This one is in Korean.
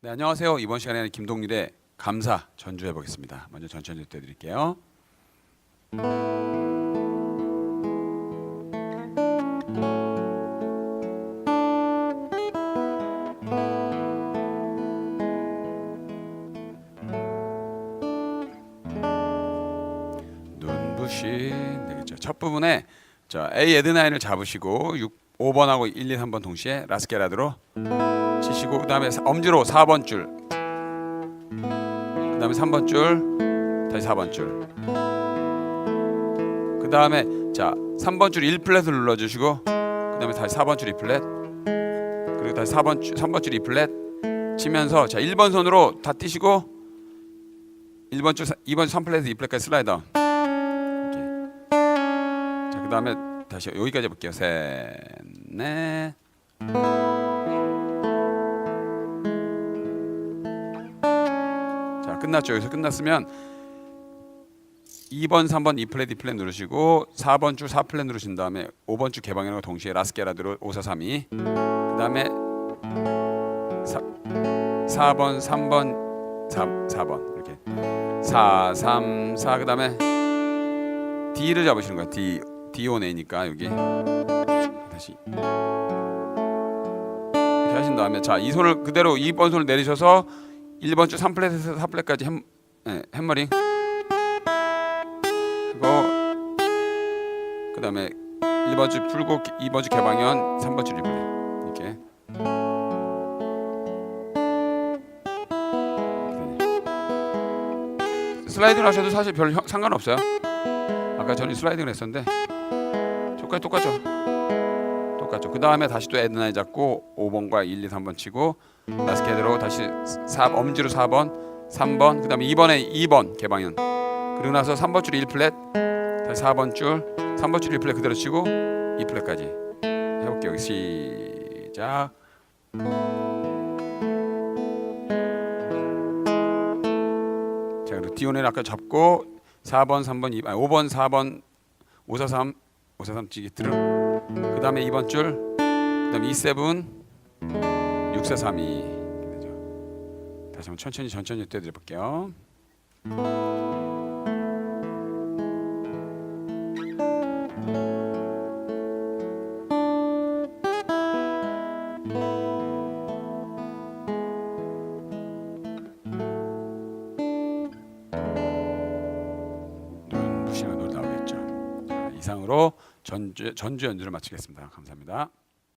네, 안녕하세요. 이번 시간에는 김동률의 감사 전주해 보겠습니다. 먼저 전체 연주 드릴게요. 눈부신 되겠죠. 첫 부분에 자 A 에드나인을 잡으시고 6, 5번하고 1, 2, 3번 동시에 라스케라드로 치시고 그다음에 사- 엄지로 4번 줄. 그다음에 3번 줄. 다시 4번 줄. 그다음에 자 3번 줄 1플랫을 눌러 주시고 그다음에 다시 4번 줄 2플랫. 그리고 다시 4번 줄 3번 줄 2플랫 치면서 자 1번 손으로 다 뛰시고 1번 줄 2번 줄 3플랫에서 2플랫까지 슬라이드 다운. 이렇게. 자 그다음에 다시 여기까지 해볼게요. 셋, 넷. 자 끝났죠. 여기서 끝났으면 2번, 3번 2플랫 2플랫 누르시고 4번 줄 4플랫 누르신 다음에 5번 줄 개방이라고 동시에 라스케라드로 5, 4, 3, 2 그 다음에 4, 4번, 3번, 3, 4번 이렇게 4, 3, 4 그 다음에 D를 잡으시는 거예요. D, D, O, A니까 여기. 다시. 이렇게 하신 다음에 자 이 손을 그대로 2번 손을 내리셔서 1번 줄 3플랫에서 4플랫까지 햄, 예, 햄머링 그리고 그 다음에 1번 줄 풀고 2번 줄 개방현 3번 줄 리플레이 이렇게. 슬라이딩 하셔도 사실 별 형- 상관없어요. 아까 저는 슬라이딩을 했었는데 저까지 똑같죠 똑같죠. 그 다음에 다시 또 에드나이 잡고 5번과 1, 2, 3번 치고 라스케드로 다시 4, 엄지로 4번 3번 그 다음에 2번에 2번 개방현. 그리고 나서 3번 줄 1플랫 다시 4번 줄 3번 줄 1플랫 그대로 치고 2플랫까지. 해볼게요. 시작. 자 그리고 디온을 아까 잡고 4번 3번 2, 아니 5번 4번 5 4 3 5 4 3 찌기 들음. 그 다음에 2번 줄 그 다음에 2 7 6 4 3 2 이렇게 되죠. 다시 한번 천천히 천천히 떼드려 볼게요 이상으로 전주, 전주 연주를 마치겠습니다. 감사합니다